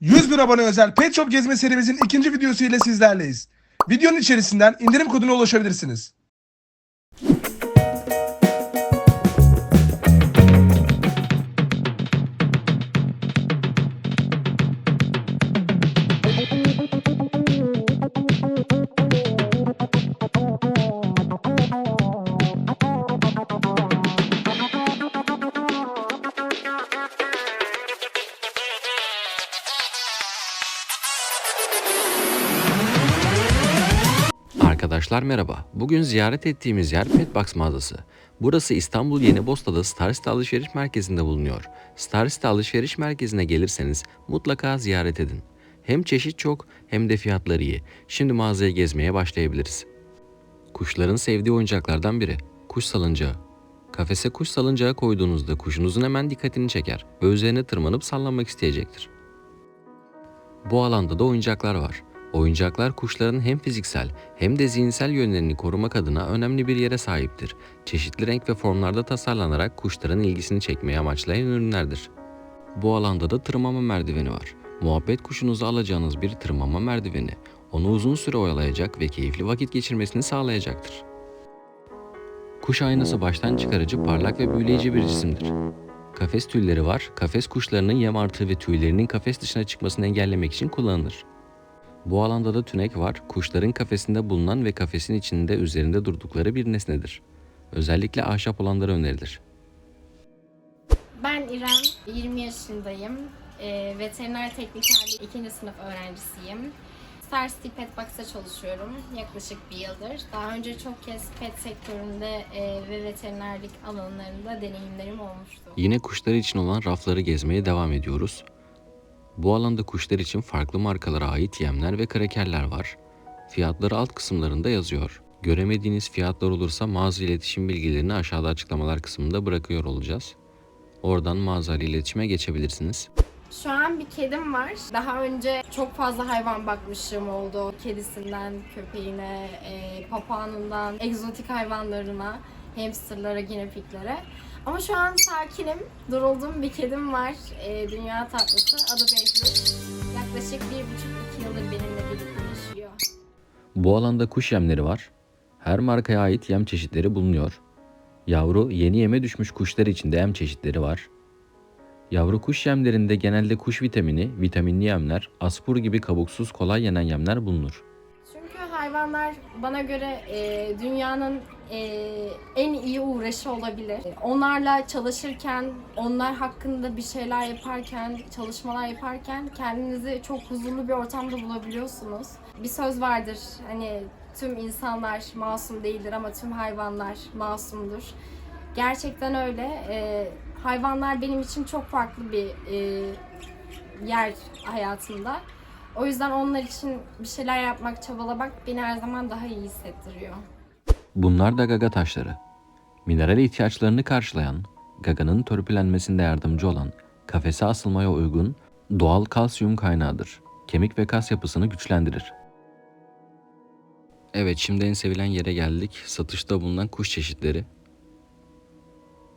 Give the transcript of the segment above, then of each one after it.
100 bin abone özel Pet Shop gezme serimizin ikinci videosu ile sizlerleyiz. Videonun içerisinden indirim koduna ulaşabilirsiniz. Arkadaşlar merhaba. Bugün ziyaret ettiğimiz yer Petbox mağazası. Burası İstanbul Yenibosna'da Starcity Alışveriş Merkezi'nde bulunuyor. Starcity Alışveriş Merkezi'ne gelirseniz mutlaka ziyaret edin. Hem çeşit çok hem de fiyatları iyi. Şimdi mağazaya gezmeye başlayabiliriz. Kuşların sevdiği oyuncaklardan biri. Kuş salıncağı. Kafese kuş salıncağı koyduğunuzda kuşunuzun hemen dikkatini çeker ve üzerine tırmanıp sallanmak isteyecektir. Bu alanda da oyuncaklar var. Oyuncaklar kuşların hem fiziksel hem de zihinsel yönlerini korumak adına önemli bir yere sahiptir. Çeşitli renk ve formlarda tasarlanarak kuşların ilgisini çekmeyi amaçlayan ürünlerdir. Bu alanda da tırmanma merdiveni var. Muhabbet kuşunuzu alacağınız bir tırmanma merdiveni, onu uzun süre oyalayacak ve keyifli vakit geçirmesini sağlayacaktır. Kuş aynası baştan çıkarıcı parlak ve büyüleyici bir cisimdir. Kafes tülleri var, kafes kuşlarının yem artığı ve tüylerinin kafes dışına çıkmasını engellemek için kullanılır. Bu alanda da tünek var, kuşların kafesinde bulunan ve kafesin içinde üzerinde durdukları bir nesnedir. Özellikle ahşap olanları önerilir. Ben İrem, 20 yaşındayım. Ee, veteriner teknikerliği 2. sınıf öğrencisiyim. Star City Pet Box'ta çalışıyorum yaklaşık bir yıldır. Daha önce çok kez pet sektöründe e, ve veterinerlik alanlarında deneyimlerim olmuştu. Yine kuşlar için olan rafları gezmeye devam ediyoruz. Bu alanda kuşlar için farklı markalara ait yemler ve krakerler var. Fiyatları alt kısımlarında yazıyor. Göremediğiniz fiyatlar olursa mağaza iletişim bilgilerini aşağıda açıklamalar kısmında bırakıyor olacağız. Oradan mağaza ile iletişime geçebilirsiniz. Şu an bir kedim var. Daha önce çok fazla hayvan bakmışlığım oldu. Kedisinden köpeğine, e, papağanından, egzotik hayvanlarına, hamsterlara, ginepiklere. Ama şu an sakinim. Durulduğum bir kedim var. E, dünya tatlısı. Adı Behlül. Yaklaşık bir buçuk iki yıldır benimle birlikte yaşıyor. Bu alanda kuş yemleri var. Her markaya ait yem çeşitleri bulunuyor. Yavru yeni yeme düşmüş kuşlar için de yem çeşitleri var. Yavru kuş yemlerinde genelde kuş vitamini, vitaminli yemler, aspur gibi kabuksuz kolay yenen yemler bulunur. Çünkü hayvanlar bana göre e, dünyanın e, en iyi uğraşı olabilir. Onlarla çalışırken, onlar hakkında bir şeyler yaparken, çalışmalar yaparken kendinizi çok huzurlu bir ortamda bulabiliyorsunuz. Bir söz vardır hani tüm insanlar masum değildir ama tüm hayvanlar masumdur. Gerçekten öyle. E, hayvanlar benim için çok farklı bir e, yer hayatımda. O yüzden onlar için bir şeyler yapmak, çabalamak beni her zaman daha iyi hissettiriyor. Bunlar da gaga taşları. Mineral ihtiyaçlarını karşılayan, gaganın törpülenmesinde yardımcı olan, kafese asılmaya uygun, doğal kalsiyum kaynağıdır. Kemik ve kas yapısını güçlendirir. Evet şimdi en sevilen yere geldik. Satışta bulunan kuş çeşitleri.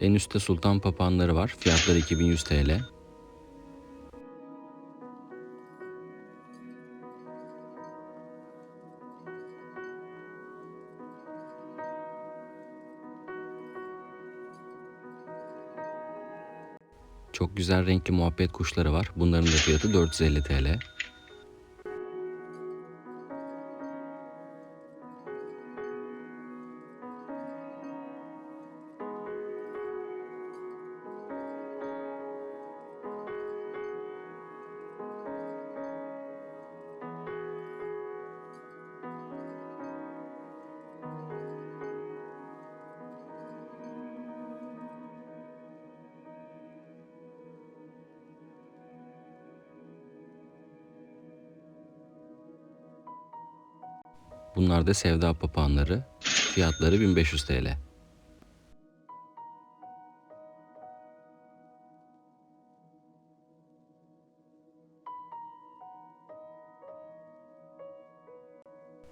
En üstte sultan papağanları var. Fiyatları 2100 TL. Çok güzel renkli muhabbet kuşları var. Bunların da fiyatı 450 TL. Da sevda papağanları. Fiyatları 1500 TL.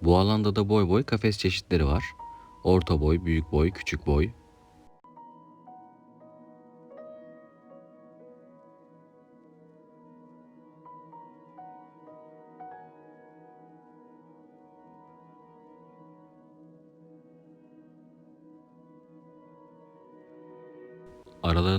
Bu alanda da boy boy kafes çeşitleri var. Orta boy, büyük boy, küçük boy.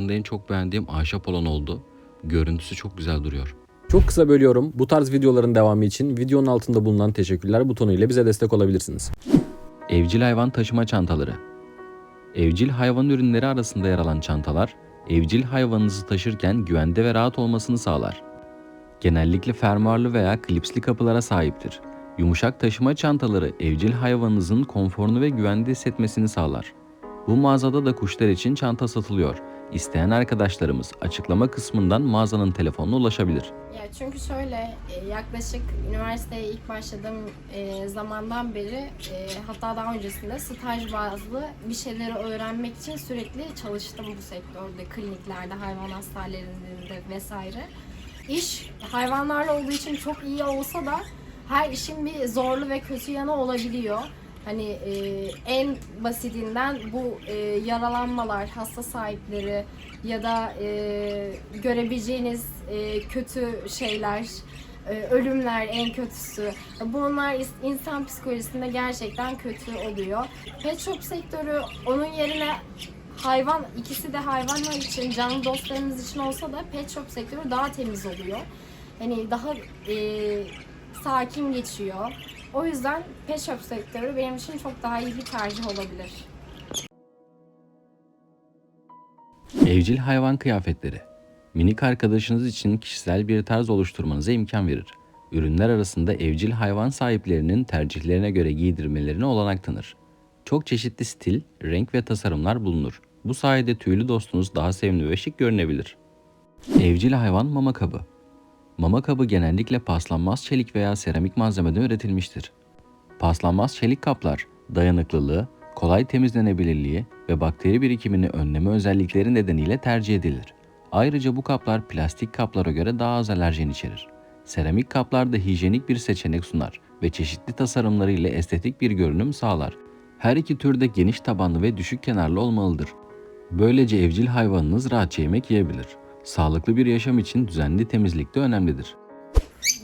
Aralarında en çok beğendiğim ahşap olan oldu. Görüntüsü çok güzel duruyor. Çok kısa bölüyorum. Bu tarz videoların devamı için videonun altında bulunan teşekkürler butonu ile bize destek olabilirsiniz. Evcil hayvan taşıma çantaları. Evcil hayvan ürünleri arasında yer alan çantalar, evcil hayvanınızı taşırken güvende ve rahat olmasını sağlar. Genellikle fermuarlı veya klipsli kapılara sahiptir. Yumuşak taşıma çantaları evcil hayvanınızın konforunu ve güvende hissetmesini sağlar. Bu mağazada da kuşlar için çanta satılıyor. İsteyen arkadaşlarımız açıklama kısmından mağazanın telefonuna ulaşabilir. Ya çünkü şöyle e, yaklaşık üniversiteye ilk başladığım e, zamandan beri e, hatta daha öncesinde staj bazlı bir şeyleri öğrenmek için sürekli çalıştım bu sektörde, kliniklerde, hayvan hastanelerinde vesaire. İş hayvanlarla olduğu için çok iyi olsa da her işin bir zorlu ve kötü yanı olabiliyor. Hani e, en basitinden bu e, yaralanmalar, hasta sahipleri ya da e, görebileceğiniz e, kötü şeyler, e, ölümler en kötüsü. Bunlar insan psikolojisinde gerçekten kötü oluyor. Pet shop sektörü onun yerine hayvan, ikisi de hayvanlar için, canlı dostlarımız için olsa da pet shop sektörü daha temiz oluyor. Hani daha e, sakin geçiyor. O yüzden pet shop sektörü benim için çok daha iyi bir tercih olabilir. Evcil hayvan kıyafetleri. Minik arkadaşınız için kişisel bir tarz oluşturmanıza imkan verir. Ürünler arasında evcil hayvan sahiplerinin tercihlerine göre giydirmelerine olanak tanır. Çok çeşitli stil, renk ve tasarımlar bulunur. Bu sayede tüylü dostunuz daha sevimli ve şık görünebilir. Evcil hayvan mama kabı. Mama kabı genellikle paslanmaz çelik veya seramik malzemeden üretilmiştir. Paslanmaz çelik kaplar dayanıklılığı, kolay temizlenebilirliği ve bakteri birikimini önleme özellikleri nedeniyle tercih edilir. Ayrıca bu kaplar plastik kaplara göre daha az alerjen içerir. Seramik kaplar da hijyenik bir seçenek sunar ve çeşitli tasarımları ile estetik bir görünüm sağlar. Her iki tür de geniş tabanlı ve düşük kenarlı olmalıdır. Böylece evcil hayvanınız rahatça yemek yiyebilir. Sağlıklı bir yaşam için düzenli temizlik de önemlidir.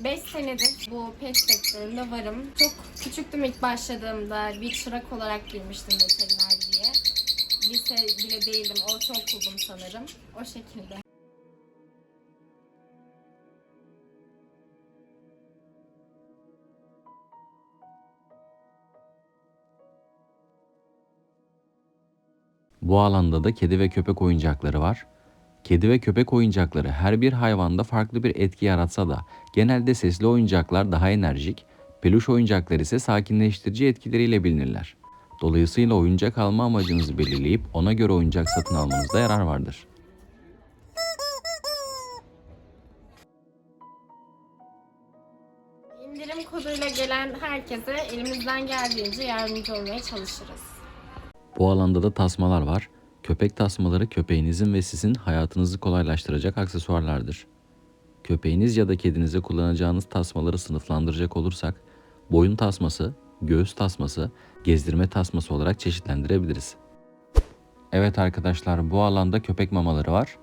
5 senedir bu pet sektöründe varım. Çok küçüktüm ilk başladığımda. Bir çırak olarak girmiştim veteriner diye. Lise bile değildim. Ortaokuldum sanırım. O şekilde. Bu alanda da kedi ve köpek oyuncakları var. Kedi ve köpek oyuncakları her bir hayvanda farklı bir etki yaratsa da genelde sesli oyuncaklar daha enerjik, peluş oyuncaklar ise sakinleştirici etkileriyle bilinirler. Dolayısıyla oyuncak alma amacınızı belirleyip ona göre oyuncak satın almanızda yarar vardır. İndirim koduyla gelen herkese elimizden geldiğince yardımcı olmaya çalışırız. Bu alanda da tasmalar var. Köpek tasmaları köpeğinizin ve sizin hayatınızı kolaylaştıracak aksesuarlardır. Köpeğiniz ya da kedinize kullanacağınız tasmaları sınıflandıracak olursak, boyun tasması, göğüs tasması, gezdirme tasması olarak çeşitlendirebiliriz. Evet arkadaşlar bu alanda köpek mamaları var.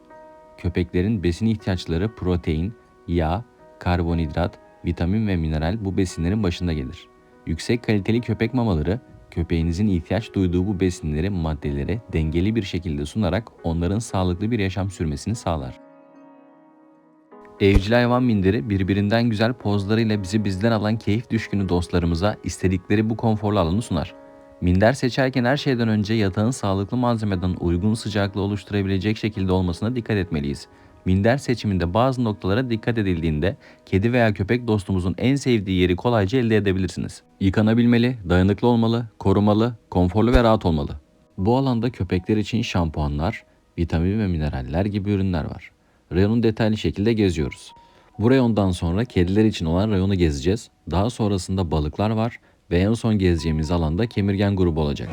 Köpeklerin besin ihtiyaçları protein, yağ, karbonhidrat, vitamin ve mineral bu besinlerin başında gelir. Yüksek kaliteli köpek mamaları köpeğinizin ihtiyaç duyduğu bu besinleri maddelere dengeli bir şekilde sunarak onların sağlıklı bir yaşam sürmesini sağlar. Evcil hayvan minderi birbirinden güzel pozlarıyla bizi bizden alan keyif düşkünü dostlarımıza istedikleri bu konforlu alanı sunar. Minder seçerken her şeyden önce yatağın sağlıklı malzemeden uygun sıcaklığı oluşturabilecek şekilde olmasına dikkat etmeliyiz. Minder seçiminde bazı noktalara dikkat edildiğinde kedi veya köpek dostumuzun en sevdiği yeri kolayca elde edebilirsiniz. Yıkanabilmeli, dayanıklı olmalı, korumalı, konforlu ve rahat olmalı. Bu alanda köpekler için şampuanlar, vitamin ve mineraller gibi ürünler var. Reyonu detaylı şekilde geziyoruz. Bu reyondan sonra kediler için olan reyonu gezeceğiz. Daha sonrasında balıklar var ve en son gezeceğimiz alanda kemirgen grubu olacak.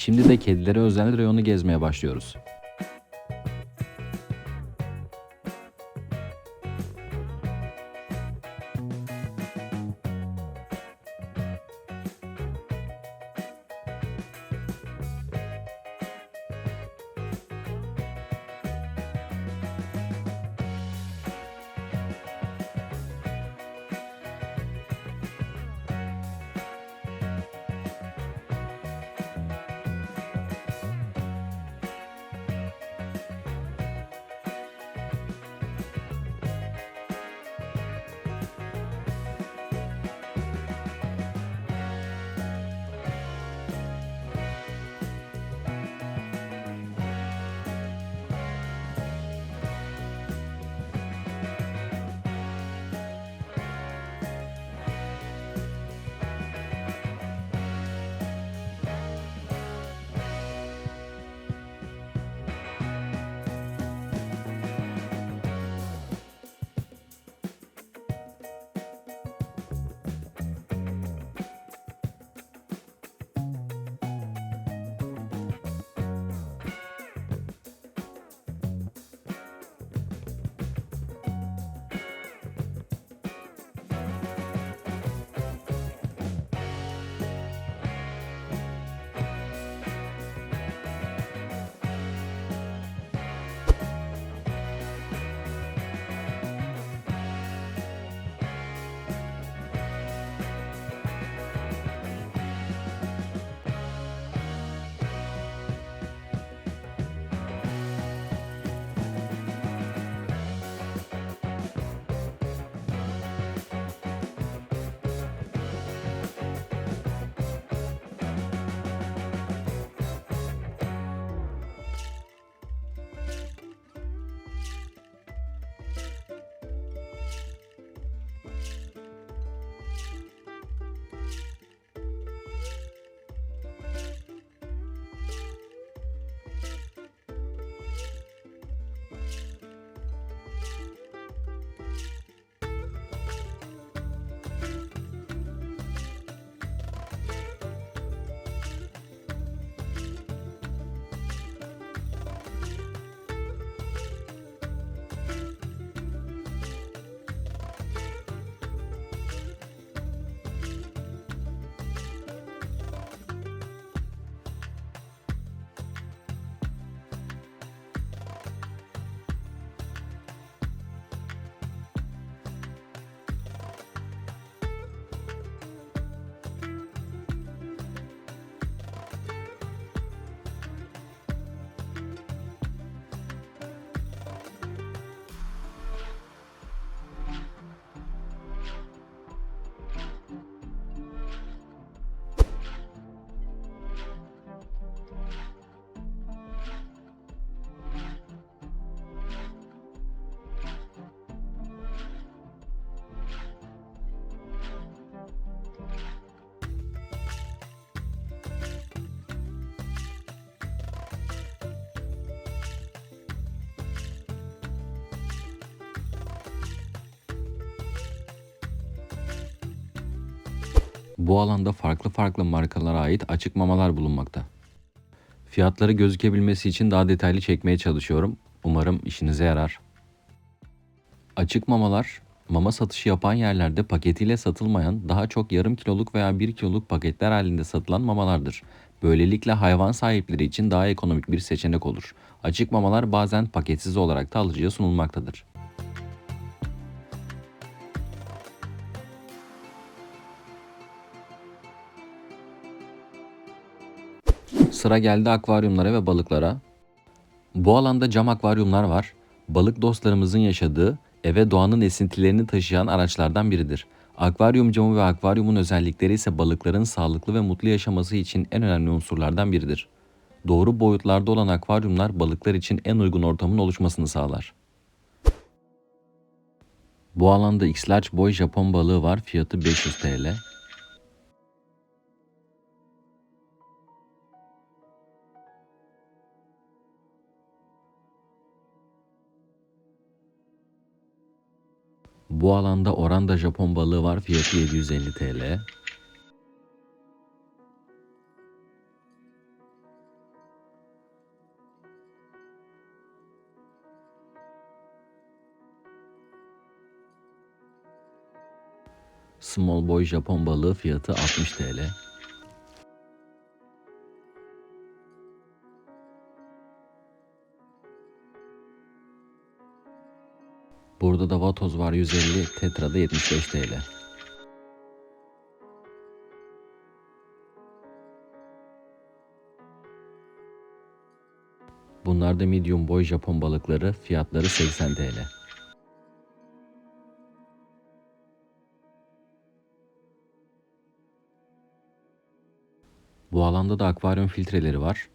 Şimdi de kedilere özel reyonu gezmeye başlıyoruz. Bu alanda farklı farklı markalara ait açık mamalar bulunmakta. Fiyatları gözükebilmesi için daha detaylı çekmeye çalışıyorum. Umarım işinize yarar. Açık mamalar, mama satışı yapan yerlerde paketiyle satılmayan daha çok yarım kiloluk veya 1 kiloluk paketler halinde satılan mamalardır. Böylelikle hayvan sahipleri için daha ekonomik bir seçenek olur. Açık mamalar bazen paketsiz olarak da alıcıya sunulmaktadır. Sıra geldi akvaryumlara ve balıklara. Bu alanda cam akvaryumlar var. Balık dostlarımızın yaşadığı, eve doğanın esintilerini taşıyan araçlardan biridir. Akvaryum camı ve akvaryumun özellikleri ise balıkların sağlıklı ve mutlu yaşaması için en önemli unsurlardan biridir. Doğru boyutlarda olan akvaryumlar balıklar için en uygun ortamın oluşmasını sağlar. Bu alanda X-Large boy Japon balığı var. Fiyatı 500 TL. Bu alanda oranda Japon balığı var. Fiyatı 750 TL. Small boy Japon balığı fiyatı 60 TL. Burada da vatoz var 150, tetrada 75 TL. Bunlar da medium boy Japon balıkları, fiyatları 80 TL. Bu alanda da akvaryum filtreleri var.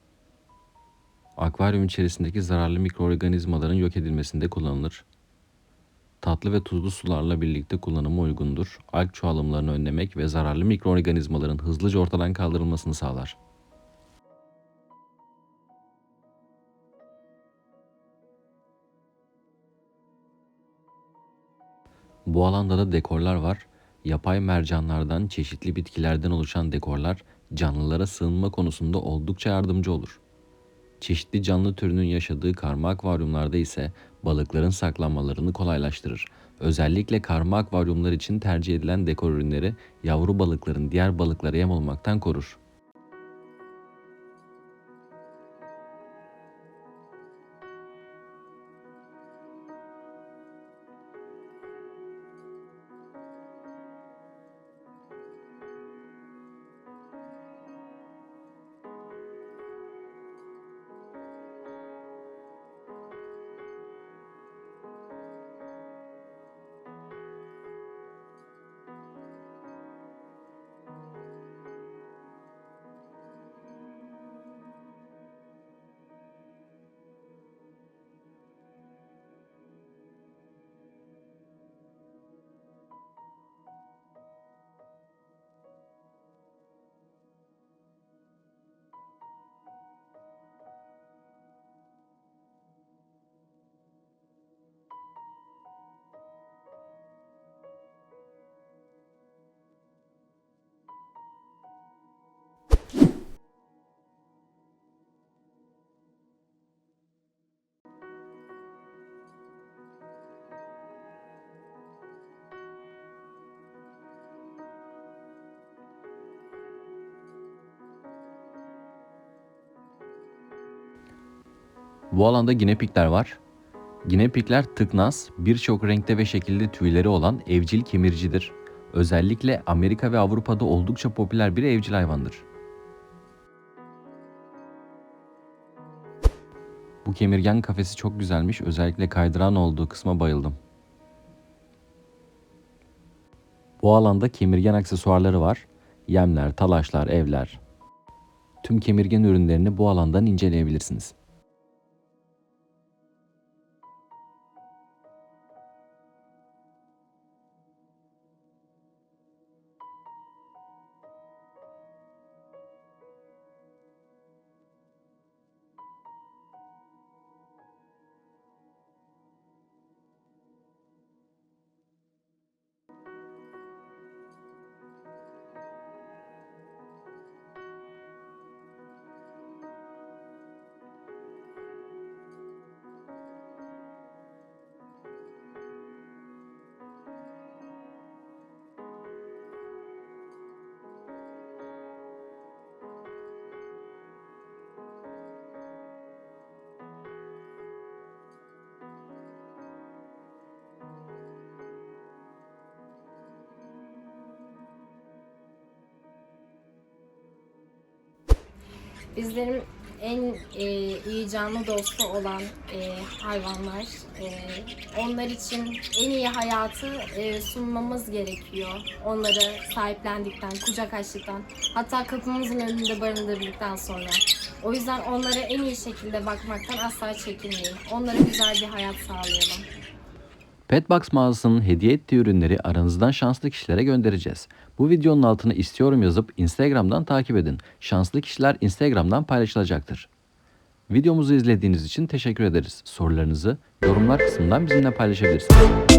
Akvaryum içerisindeki zararlı mikroorganizmaların yok edilmesinde kullanılır. Tatlı ve tuzlu sularla birlikte kullanıma uygundur. Alg çoğalımlarını önlemek ve zararlı mikroorganizmaların hızlıca ortadan kaldırılmasını sağlar. Bu alanda da dekorlar var. Yapay mercanlardan, çeşitli bitkilerden oluşan dekorlar canlılara sığınma konusunda oldukça yardımcı olur. Çeşitli canlı türünün yaşadığı karma akvaryumlarda ise balıkların saklanmalarını kolaylaştırır. Özellikle karma akvaryumlar için tercih edilen dekor ürünleri yavru balıkların diğer balıklara yem olmaktan korur. Bu alanda ginepikler var. Ginepikler tıknaz, birçok renkte ve şekilde tüyleri olan evcil kemircidir. Özellikle Amerika ve Avrupa'da oldukça popüler bir evcil hayvandır. Bu kemirgen kafesi çok güzelmiş. Özellikle kaydıran olduğu kısma bayıldım. Bu alanda kemirgen aksesuarları var. Yemler, talaşlar, evler. Tüm kemirgen ürünlerini bu alandan inceleyebilirsiniz. Bizlerin en e, iyi canlı dostu olan e, hayvanlar. E, onlar için en iyi hayatı e, sunmamız gerekiyor. Onları sahiplendikten, kucak açtıktan, hatta kapımızın önünde barındırdıktan sonra. O yüzden onlara en iyi şekilde bakmaktan asla çekinmeyin. Onlara güzel bir hayat sağlayalım. Petbox mağazasının hediye ettiği ürünleri aranızdan şanslı kişilere göndereceğiz. Bu videonun altına istiyorum yazıp Instagram'dan takip edin. Şanslı kişiler Instagram'dan paylaşılacaktır. Videomuzu izlediğiniz için teşekkür ederiz. Sorularınızı yorumlar kısmından bizimle paylaşabilirsiniz.